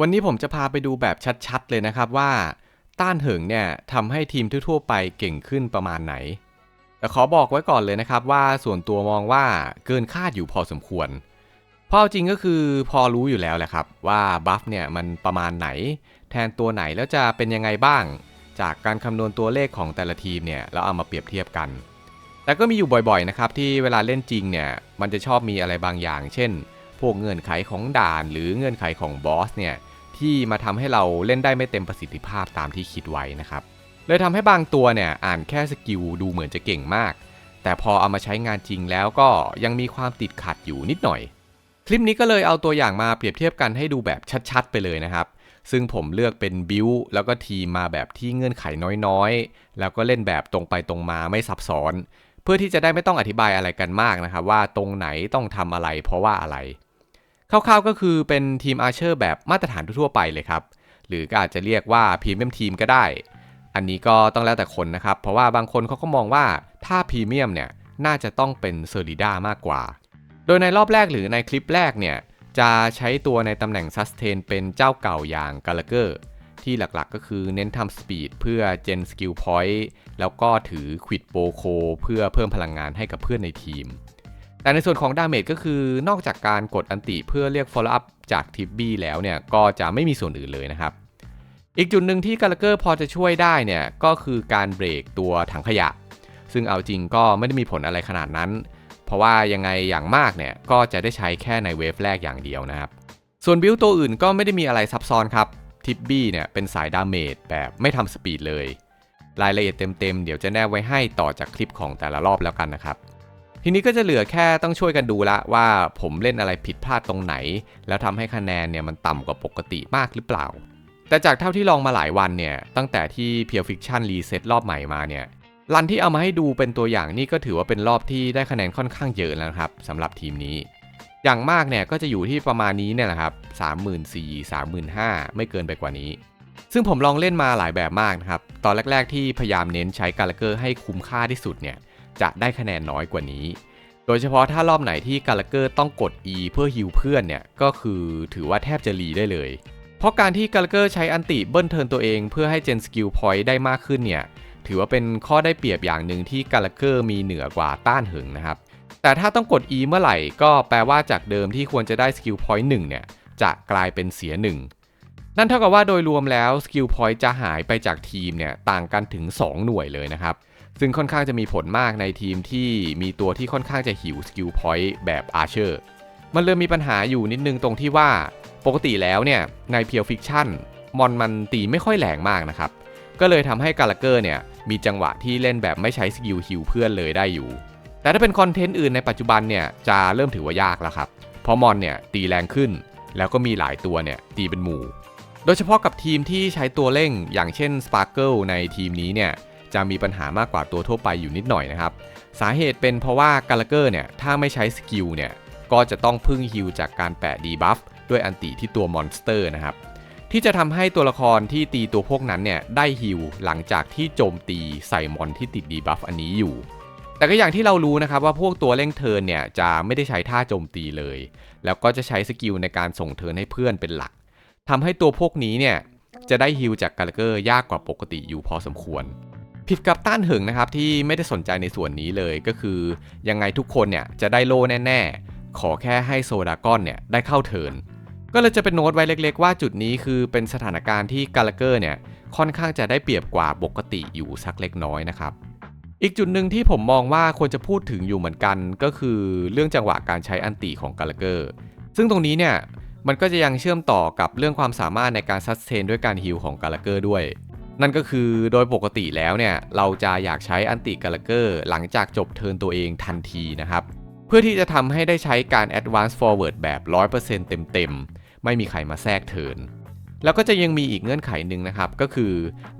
วันนี้ผมจะพาไปดูแบบชัดๆ เลยนะครับว่า ต้านเหิงเนี่ยทำให้ทีมทั่วๆไปเก่งขึ้นประมาณไหน แต่ขอบอกไว้ก่อนเลยนะครับว่าส่วนตัวมองว่าเกินคาดอยู่พอสมควรเพราะจริงก็คือพอรู้อยู่แล้วแหละครับ ว่าบัฟเนี่ยมันประมาณไหน แทนตัวไหนแล้วจะเป็นยังไงบ้าง จากการคำนวณตัวเลขของแต่ละทีมเนี่ยเราเอามาเปรียบเทียบกัน แต่ก็มีอยู่บ่อยๆนะครับที่เวลาเล่นจริงเนี่ยมันจะชอบมีอะไรบางอย่าง เช่น พวกเงื่อนไขของด่านหรือเงื่อนไขของบอสเนี่ยที่มาทำให้เราเล่นได้ไม่เต็มประสิทธิภาพตามที่คิดไว้นะครับเลยทำให้บางตัวเนี่ยอ่านแค่สกิลดูเหมือนจะเก่งมาก แต่พอเอามาใช้งานจริงแล้วก็ยังมีความติดขัดอยู่นิดหน่อย คลิปนี้ก็เลยเอาตัวอย่างมาเปรียบเทียบกันให้ดูแบบชัดๆ ไปเลยนะครับ ซึ่งผมเลือกเป็นบิวแล้วก็ทีมมาแบบที่เงื่อนไขน้อยๆ แล้วก็เล่นแบบตรงไปตรงมาไม่ซับซ้อน เพื่อที่จะได้ไม่ต้องอธิบายอะไรกันมากนะครับว่าตรงไหนต้องทำอะไรเพราะว่าอะไร คร่าวๆก็คือเป็นทีมอาร์เชอร์แบบมาตรฐานทั่วๆไปเลยครับ หรือก็อาจจะเรียกว่าพรีเมียมทีมก็ได้ อันนี้ก็ต้องแล้วแต่คนนะครับ เพราะว่าบางคนเขาก็มองว่าถ้าพรีเมียมเนี่ยน่าจะต้องเป็นเซอร์ลิด้ามากกว่า โดยในรอบแรกหรือในคลิปแรกเนี่ยจะใช้ตัวในตำแหน่งซัสเทนเป็นเจ้าเก่าอย่างกาลเกอร์ที่หลักๆก็คือเน้นทำสปีดเพื่อเจนสกิลพอยต์แล้วก็ถือควิดโบโคเพื่อเพิ่มพลังงานให้กับเพื่อนในทีม แต่ในส่วนของดาเมจก็คือนอกจากการกดอันติเพื่อเรียก follow up จากทิปบี้แล้วเนี่ยก็จะไม่มีส่วนอื่นเลยนะครับ อีกจุดหนึ่งที่กาลเกอร์พอจะช่วยได้เนี่ยก็คือการเบรกตัวถังขยะ ซึ่งเอาจริงก็ไม่ได้มีผลอะไรขนาดนั้น เพราะว่ายังไงอย่างมากเนี่ยก็จะได้ใช้แค่ในเวฟแรกอย่างเดียวนะครับ ส่วนบิลตัวอื่นก็ไม่ได้มีอะไรซับซ้อนครับทิปบี้เนี่ยเป็นสายดาเมจแบบไม่ทำสปีดเลย รายละเอียดเต็มๆเดี๋ยวจะแนบไว้ให้ต่อจากคลิปของแต่ละรอบแล้วกันนะครับ ทีนี้ก็จะเหลือแค่ต้องช่วยกันดูละว่าผมเล่นอะไรผิดพลาดตรงไหน แล้วทำให้คะแนนเนี่ยมันต่ำกว่าปกติมากหรือเปล่า แต่จากเท่าที่ลองมาหลายวันเนี่ยตั้งแต่ที่เพียวฟิกชันรีเซ็ตรอบใหม่มาเนี่ยรันที่เอามาให้ดูเป็นตัวอย่างนี่ก็ถือว่าเป็นรอบที่ได้คะแนนค่อนข้างเยอะแล้วครับสำหรับทีมนี้ อย่างมากเนี่ยก็จะอยู่ที่ประมาณนี้เนี่ยแหละครับ34,000 35,000ไม่เกินไปกว่านี้ ซึ่งผมลองเล่นมาหลายแบบมากนะครับ ตอนแรก ๆ ที่พยายามเน้นใช้กาลเกอร์ให้คุ้มค่าที่สุดเนี่ย จะได้คะแนนน้อยกว่านี้ โดยเฉพาะถ้ารอบไหนที่กาลเกอร์ต้องกด E เพื่อฮิวเพื่อนเนี่ย ก็คือถือว่าแทบจะรีได้เลย เพราะการที่กาลเกอร์ใช้อันติเบิ้ลเทิร์นตัวเองเพื่อให้เจนสกิลพอยต์ได้มากขึ้นเนี่ย ถือว่าเป็นข้อได้เปรียบอย่างหนึ่งที่กาลเกอร์มีเหนือกว่าต้านหิงนะครับ แต่ถ้าต้องกด E เมื่อไหร่ก็แปลว่าจากเดิมที่ควรจะได้สกิลพอยต์หนึ่งเนี่ย จะกลายเป็นเสียหนึ่งนั่นเท่ากับว่าโดยรวมแล้วสกิลพอยต์จะหายไปจากทีมเนี่ยต่างกันถึง 2 หน่วยเลยนะครับ ซึ่งค่อนข้างจะมีผลมากในทีมที่มีตัวที่ค่อนข้างจะหิวสกิลพอยต์แบบอาร์เชอร์มันเลยมีปัญหาอยู่นิดนึงตรงที่ว่าปกติแล้วเนี่ยในเพียวฟิกชั่นมอนมันตีไม่ค่อยแรงมากนะครับ ก็เลยทำให้กาลเกอร์เนี่ยมีจังหวะที่เล่นแบบไม่ใช้สกิลฮิวเพื่อนเลยได้อยู่ แต่ถ้าเป็นคอนเทนต์อื่นในปัจจุบันเนี่ยจะเริ่มถือว่ายากแล้วครับ เพราะมอนเนี่ยตีแรงขึ้น แล้วก็มีหลายตัวเนี่ยตีเป็นหมู่ โดยเฉพาะกับทีมที่ใช้ตัวเร่งอย่างเช่น Sparkle ในทีมนี้เนี่ย จะมีปัญหามากกว่าตัวทั่วไปอยู่นิดหน่อยนะครับ สาเหตุเป็นเพราะว่ากาลเกอร์เนี่ยถ้าไม่ใช้สกิลเนี่ยก็จะต้องพึ่งฮิลจากการแปะดีบัฟด้วยอันติที่ตัวมอนสเตอร์นะครับที่จะทำให้ตัวละครที่ตีตัวพวกนั้นเนี่ยได้ฮิลหลังจากที่โจมตีใส่มอนที่ติดดีบัฟอันนี้อยู่ แต่ก็อย่างที่เรารู้นะครับว่าพวกตัวเร่งเทิร์นเนี่ยจะไม่ได้ใช้ท่าโจมตีเลย แล้วก็จะใช้สกิลในการส่งเทิร์นให้เพื่อนเป็นหลักทำให้ตัวพวกนี้เนี่ยจะได้ฮิลจากกาลเกอร์ยากกว่าปกติอยู่พอสมควร ผิดกับต้านเหิงนะครับที่ไม่ได้สนใจในส่วนนี้เลยก็คือ ยังไงทุกคนเนี่ยจะได้โล่แน่ ๆ ขอแค่ให้โซดากอนเนี่ยได้เข้าเทินก็เลยจะเป็นโน้ตไว้เล็ก ๆ ว่าจุดนี้คือเป็นสถานการณ์ที่กาลเกอร์เนี่ยค่อนข้างจะได้เปรียบกว่าปกติอยู่สักเล็กน้อยนะครับ อีกจุดหนึ่งที่ผมมองว่าควรจะพูดถึงอยู่เหมือนกัน ก็คือเรื่องจังหวะการใช้อันติของกาลเกอร์ ซึ่งตรงนี้เนี่ยมันก็จะยังเชื่อมต่อกับเรื่องความสามารถในการซัสเทนด้วยการฮิลของกาลเกอร์ด้วย นั่นก็คือโดยปกติแล้วเนี่ยเราจะอยากใช้อันติกาลเกอร์หลังจากจบเทิร์นตัวเองทันทีนะครับ เพื่อที่จะทำให้ได้ใช้การ Advance Forward แบบ 100%เต็มๆ ไม่มีใครมาแทรกเทิร์นแล้วก็จะยังมีอีกเงื่อนไขหนึ่งนะครับ ก็คือ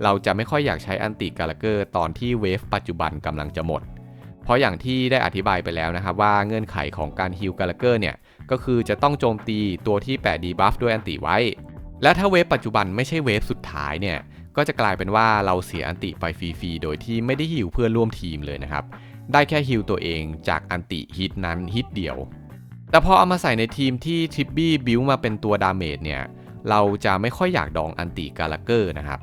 เราจะไม่ค่อยอยากใช้อันติกาลเกอร์ตอนที่เวฟปัจจุบันกำลังจะหมด เพราะอย่างที่ได้อธิบายไปแล้วนะครับว่าเงื่อนไขของการฮิลกาลเกอร์เนี่ยก็คือจะต้องโจมตีตัวที่แปะดีบัฟด้วยอันติไว้ และถ้าเวฟปัจจุบันไม่ใช่เวฟสุดท้ายเนี่ย ก็จะกลายเป็นว่าเราเสียอันติไปฟรีๆ โดยที่ไม่ได้ฮิลเพื่อนร่วมทีมเลยนะครับ ได้แค่ฮิลตัวเองจากอันติฮิตนั้นฮิตเดียว แต่พอเอามาใส่ในทีมที่ทิปบี้บิวมาเป็นตัวดาเมจเนี่ย เราจะไม่ค่อยอยากดองอันติกาลาเกอร์นะครับ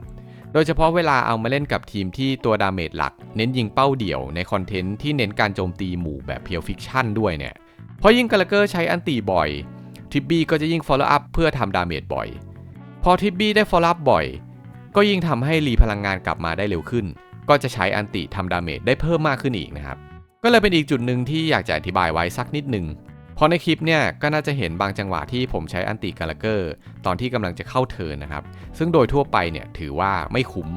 โดยเฉพาะเวลาเอามาเล่นกับทีมที่ตัวดาเมจหลัก เน้นยิงเป้าเดี่ยวในคอนเทนต์ที่เน้นการโจมตีหมู่แบบเพียวฟิกชันด้วยเนี่ย เพราะยิ่งกาลาเกอร์ใช้อันติบ่อยทิบบี้ก็จะยิ่ง follow up เพื่อทำดาเมจบ่อย พอทิบบี้ได้ follow up บ่อย ก็ยิ่งทำให้รีพลังงานกลับมาได้เร็วขึ้น ก็จะใช้อันติทำดาเมจได้เพิ่มมากขึ้นอีกนะครับ ก็เลยเป็นอีกจุดหนึ่งที่อยากจะอธิบายไว้สักนิดหนึ่งเพราะในคลิปเนี่ยก็น่าจะเห็นบางจังหวะที่ผมใช้อันติกาลเกอร์ตอนที่กำลังจะเข้าเทินนะครับ ซึ่งโดยทั่วไปเนี่ยถือว่าไม่คุ้ม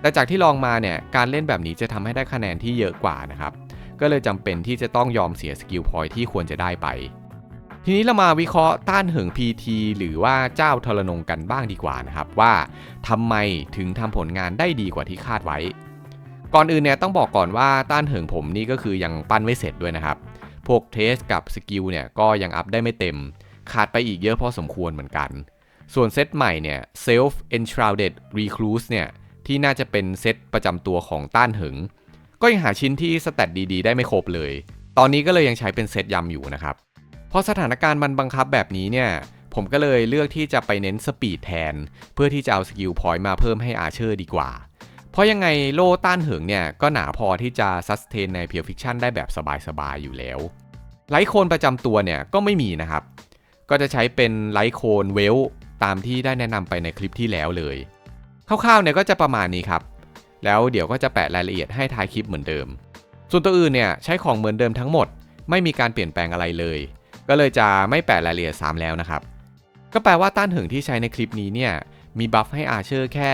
แต่จากที่ลองมาเนี่ยการเล่นแบบนี้จะทำให้ได้คะแนนที่เยอะกว่านะครับ ก็เลยจำเป็นที่จะต้องยอมเสียสกิลพอยที่ควรจะได้ไป ทีนี้เรามาวิเคราะห์ต้านเหิง PT หรือว่าเจ้าทรนงกันบ้างดีกว่านะครับว่าทำไมถึงทำผลงานได้ดีกว่าที่คาดไว้ ก่อนอื่นเนี่ยต้องบอกก่อนว่าต้านเหิงผมนี่ก็คือยังปั้นไม่เสร็จด้วยนะครับ พวกเทสกับสกิลเนี่ยก็ยังอัพได้ไม่เต็ม ขาดไปอีกเยอะพอสมควรเหมือนกัน ส่วนเซตใหม่เนี่ย Self Enshrouded Recluse เนี่ยที่น่าจะเป็นเซตประจำตัวของต้านเหิง ก็ยังหาชิ้นที่สแตทดีๆ ได้ไม่ครบเลย ตอนนี้ก็เลยยังใช้เป็นเซตยำอยู่นะครับ พอสถานการณ์มันบังคับแบบนี้เนี่ย ผมก็เลยเลือกที่จะไปเน้นสปีดแทน เพื่อที่จะเอาสกิลพอยต์มาเพิ่มให้อาเชอร์ดีกว่า เพราะยังไงโล่ต้านเหิงเนี่ย ก็หนาพอที่จะซัสเทนในเพียวฟิคชั่นได้แบบสบายๆอยู่แล้วไลท์โคนประจำตัวเนี่ยก็ไม่มีนะครับ ก็จะใช้เป็นไลท์โคนเวลตามที่ได้แนะนำไปในคลิปที่แล้วเลยคร่าวๆเนี่ยก็จะประมาณนี้ครับ แล้วเดี๋ยวก็จะแปะรายละเอียดให้ท้ายคลิปเหมือนเดิม ส่วนตัวอื่นเนี่ยใช้ของเหมือนเดิมทั้งหมด ไม่มีการเปลี่ยนแปลงอะไรเลย ก็เลยจะไม่แปะรายละเอียดซ้ำแล้วนะครับ ก็แปลว่าต้านหิงที่ใช้ในคลิปนี้เนี่ยมีบัฟให้อาเชอร์แค่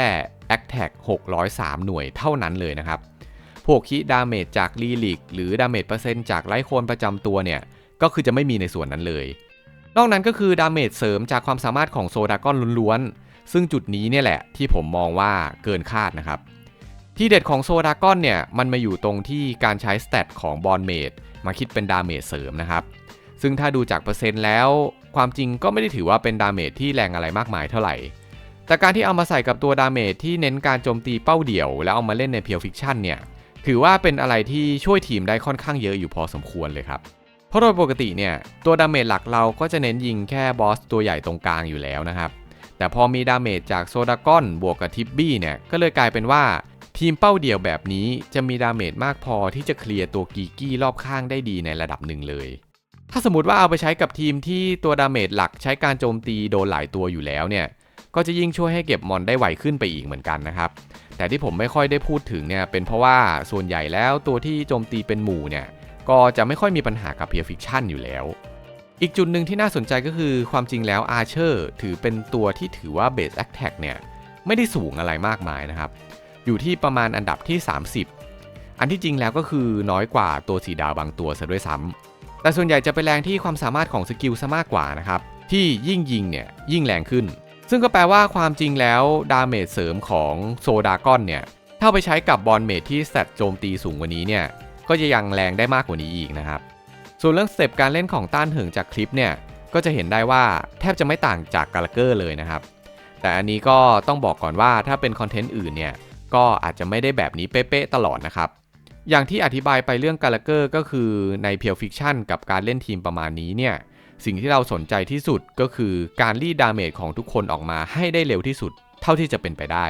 a c t a c 603 หน่วยเท่านั้นเลยนะครับ พวกคิดาเมจจากลีลิกหรือดาเมจเปอร์เซ็นต์จากไลโคนประจำตัวเนี่ย ก็คือจะไม่มีในส่วนนั้นเลย นอกนั้นก็คือดาเมจเสริมจากความสามารถของโซดากอนล้วนๆ ซึ่งจุดนี้เนี่ยแหละที่ผมมองว่าเกินคาดนะครับ ที่เด็ดของโซดากอนเนี่ย มันมาอยู่ตรงที่การใช้สเตตของบอลเมดมาคิดเป็นดาเมจเสริมนะครับ ซึ่งถ้าดูจากเปอร์เซ็นต์แล้ว ความจริงก็ไม่ได้ถือว่าเป็นดาเมจที่แรงอะไรมากมายเท่าไหร่ แต่การที่เอามาใส่กับตัวดาเมจที่เน้นการโจมตีเป้าเดี่ยว แล้วเอามาเล่นในเพียวฟิกชันเนี่ย ถือว่าเป็นอะไรที่ช่วยทีมได้ค่อนข้างเยอะอยู่พอสมควรเลยครับ เพราะโดยปกติเนี่ยตัวดาเมจหลักเราก็จะเน้นยิงแค่บอสตัวใหญ่ตรงกลางอยู่แล้วนะครับ แต่พอมีดาเมจจากโซดากอนบวกกับทิปบี้เนี่ย ก็เลยกลายเป็นว่าทีมเป้าเดี่ยวแบบนี้จะมีดาเมจมากพอที่จะเคลียร์ตัวกีกี้รอบข้างได้ดีในระดับหนึ่งเลย ถ้าสมมติว่าเอาไปใช้กับทีมที่ตัวดาเมจหลักใช้การโจมตีโดนหลายตัวอยู่แล้วเนี่ย ก็จะยิ่งช่วยให้เก็บมอนได้ไวขึ้นไปอีกเหมือนกันนะครับ แต่ที่ผมไม่ค่อยได้พูดถึงเนี่ยเป็นเพราะว่าส่วนใหญ่แล้วตัวที่โจมตีเป็นหมู่เนี่ยก็จะไม่ค่อยมีปัญหากับเพียฟิกชันอยู่แล้ว อีกจุดหนึ่งที่น่าสนใจก็คือความจริงแล้วอาร์เชอร์ถือเป็นตัวที่ถือว่าเบสแอคแท็กเนี่ยไม่ได้สูงอะไรมากมายนะครับ อยู่ที่ประมาณอันดับที่ 30 อันที่จริงแล้วก็คือน้อยกว่าตัวสีดาวบางตัวซะด้วยซ้ำ แต่ส่วนใหญ่จะไปแรงที่ความสามารถของสกิลซะมากกว่านะครับ ที่ยิ่งยิงเนี่ยยิ่งแรงขึ้น ซึ่งก็แปลว่าความจริงแล้วดาเมจเสริมของโซดากอนเนี่ยถ้าไปใช้กับบอลเมจที่สแตทโจมตีสูงกว่านี้เนี่ยก็จะยังแรงได้มากกว่านี้อีกนะครับ ส่วนเรื่องสเต็ปการเล่นของต้านเหิงจากคลิปเนี่ยก็จะเห็นได้ว่าแทบจะไม่ต่างจากกาลเกอร์เลยนะครับ แต่อันนี้ก็ต้องบอกก่อนว่าถ้าเป็นคอนเทนต์อื่นเนี่ยก็อาจจะไม่ได้แบบนี้เป๊ะๆตลอดนะครับ อย่างที่อธิบายไปเรื่องกาลเกอร์ก็คือในเพียวฟิกชันกับการเล่นทีมประมาณนี้เนี่ย สิ่งที่เราสนใจที่สุดก็คือการรีดดาเมจของทุกคนออกมาให้ได้เร็วที่สุดเท่าที่จะเป็นไปได้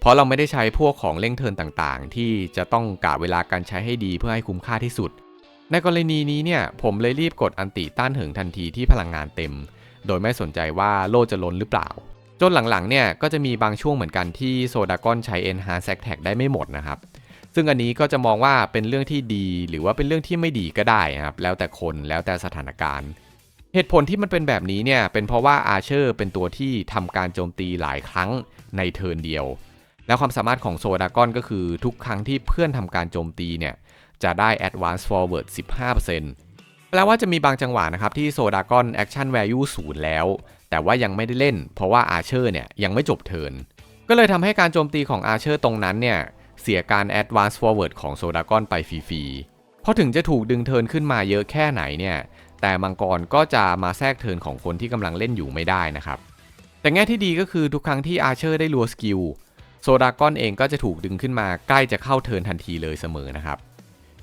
เพราะเราไม่ได้ใช้พวกของเร่งเทินต่างๆ ที่จะต้องกะเวลาการใช้ให้ดีเพื่อให้คุ้มค่าที่สุด ในกรณีนี้เนี่ยผมเลยรีบกดอันติต้านเหิงทันทีที่พลังงานเต็ม โดยไม่สนใจว่าโลจะล้นหรือเปล่า จนหลังๆเนี่ยก็จะมีบางช่วงเหมือนกันที่โซดากอนใช้ Enhance Attack ได้ไม่หมดนะครับ ซึ่งอันนี้ก็จะมองว่าเป็นเรื่องที่ดี หรือว่าเป็นเรื่องที่ไม่ดีก็ได้นะครับ แล้วแต่คนแล้วแต่สถานการณ์ เหตุผลที่มันเป็นแบบนี้เนี่ยเป็นเพราะว่าอาเชอร์เป็นตัวที่ทำการโจมตีหลายครั้งในเทิร์นเดียว แล้วความสามารถของโซดากอนก็คือทุกครั้งที่เพื่อนทำการโจมตีเนี่ยจะได้ Advance Forward 15%แปลว่าจะมีบางจังหวะนะครับที่โซดากอน Action Value ศูนย์แล้ว แต่ว่ายังไม่ได้เล่น เพราะว่าอาเชอร์เนี่ยยังไม่จบเทิร์นก็เลยทำให้การโจมตีของอาเชอร์ตรงนั้นเนี่ย เสียการ Advance Forward ของโซดากอนไปฟรีๆ เพราะถึงจะถูกดึงเทินขึ้นมาเยอะแค่ไหนเนี่ย แต่มังกรก็จะมาแทรกเทินของคนที่กำลังเล่นอยู่ไม่ได้นะครับ แต่แง่ที่ดีก็คือทุกครั้งที่อาเชอร์ได้รัวสกิลโซดากอนเองก็จะถูกดึงขึ้นมาใกล้จะเข้าเทินทันทีเลยเสมอนะครับ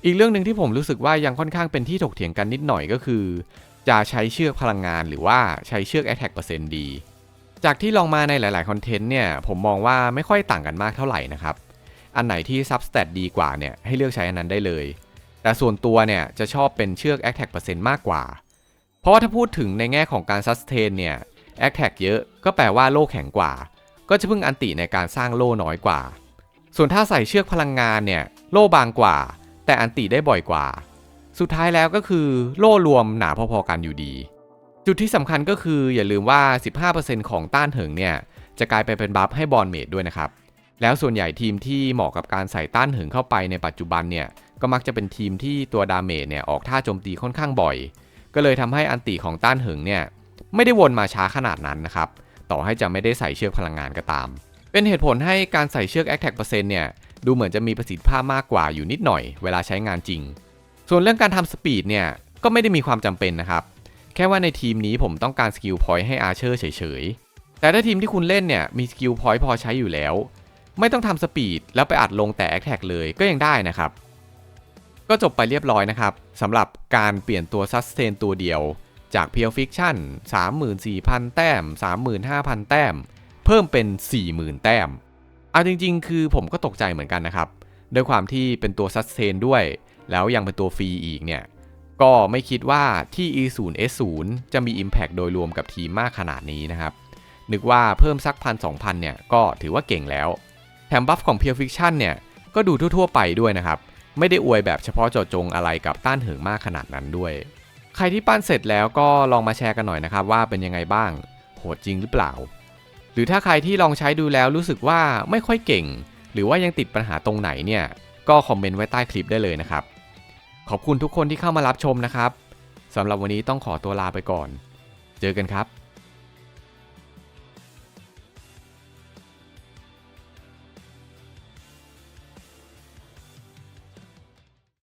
อีกเรื่องหนึ่งที่ผมรู้สึกว่ายังค่อนข้างเป็นที่ถกเถียงกันนิดหน่อยก็คือ จะใช้เชือกพลังงานหรือว่าใช้เชือก Attack เปอร์เซ็นต์ดี จากที่ลองมาในหลาย ๆ คอนเทนต์เนี่ยผมมองว่าไม่ค่อยต่างกันมากเท่าไหร่นะครับ อันไหนที่ Substat ดีกว่าเนี่ยให้เลือกใช้อันนั้นได้เลย แต่ส่วนตัวเนี่ยจะชอบเป็นเชือก a t t a c เปอร์เซ็นต์มากกว่า เพราะว่าถ้าพูดถึงในแง่ของการ sustain เนี่ย a t t a c เยอะก็แปลว่าโล่แข็งกว่า ก็จะพึ่งอันติในการสร้างโล่น้อยกว่า ส่วนถ้าใส่เชือกพลังงานเนี่ยโล่บางกว่า แต่อันติได้บ่อยกว่า สุดท้ายแล้วก็คือโล่รวมหนาพอๆกันอยู่ดี จุดที่สำคัญก็คืออย่าลืมว่า 15%ของต้านเหิงเนี่ยจะกลายไปเป็นบัฟให้บอลเมดด้วยนะครับ แล้วส่วนใหญ่ทีมที่เหมาะกับการใส่ต้านหิงเข้าไปในปัจจุบันเนี่ยก็มักจะเป็นทีมที่ตัวดาเมจเนี่ยออกท่าโจมตีค่อนข้างบ่อย ก็เลยทำให้อันติของต้านหิงเนี่ยไม่ได้วนมาช้าขนาดนั้นนะครับต่อให้จะไม่ได้ใส่เชือกพลังงานก็ตาม เป็นเหตุผลให้การใส่เชือก a t t a c เปอร์เซ็นต์เนี่ยดูเหมือนจะมีประสิทธิภาพมากกว่าอยู่นิดหน่อยเวลาใช้งานจริง ส่วนเรื่องการทำสปีดเนี่ยก็ไม่ได้มีความจำเป็นนะครับ แค่ว่าในทีมนี้ผมต้องการสกิลพอยต์ให้อาเชอร์เฉยๆ แต่ถ้าทีมที่คุณเล่นเนี่ยมีสกิลพอยต์พอใช้อยู่แล้ว ไม่ต้องทำสปีดแล้วไปอัดลงแต่แอคแท็กเลยก็ยังได้นะครับ ก็จบไปเรียบร้อยนะครับสำหรับการเปลี่ยนตัวซัสเทนตัวเดียวจากเพียวฟิกชั่น34,000 แต้ม 35,000 แต้ม เพิ่มเป็น 40,000 แต้ม เอาจริง ๆ คือผมก็ตกใจเหมือนกันนะครับ ด้วยความที่เป็นตัวซัสเทนด้วย แล้วยังเป็นตัวฟรีอีกเนี่ย ก็ไม่คิดว่าที่ E0 S0 จะมี Impact โดยรวมกับทีมมากขนาดนี้นะครับ นึกว่าเพิ่มสักพันสองพันเนี่ย ก็ถือว่าเก่งแล้ว แถมบัฟของ Pure Fiction เนี่ยก็ดูทั่วๆไปด้วยนะครับ ไม่ได้อวยแบบเฉพาะเจาะจงอะไรกับต้านเหิงมากขนาดนั้นด้วย ใครที่ปั้นเสร็จแล้วก็ลองมาแชร์กันหน่อยนะครับ ว่าเป็นยังไงบ้างโหดจริงหรือเปล่า หรือถ้าใครที่ลองใช้ดูแล้วรู้สึกว่าไม่ค่อยเก่ง หรือว่ายังติดปัญหาตรงไหนเนี่ยก็คอมเมนต์ไว้ใต้คลิปได้เลยนะครับ ขอบคุณทุกคนที่เข้ามารับชมนะครับสำหรับวันนี้ต้องขอตัวลาไปก่อน เจอกันครับ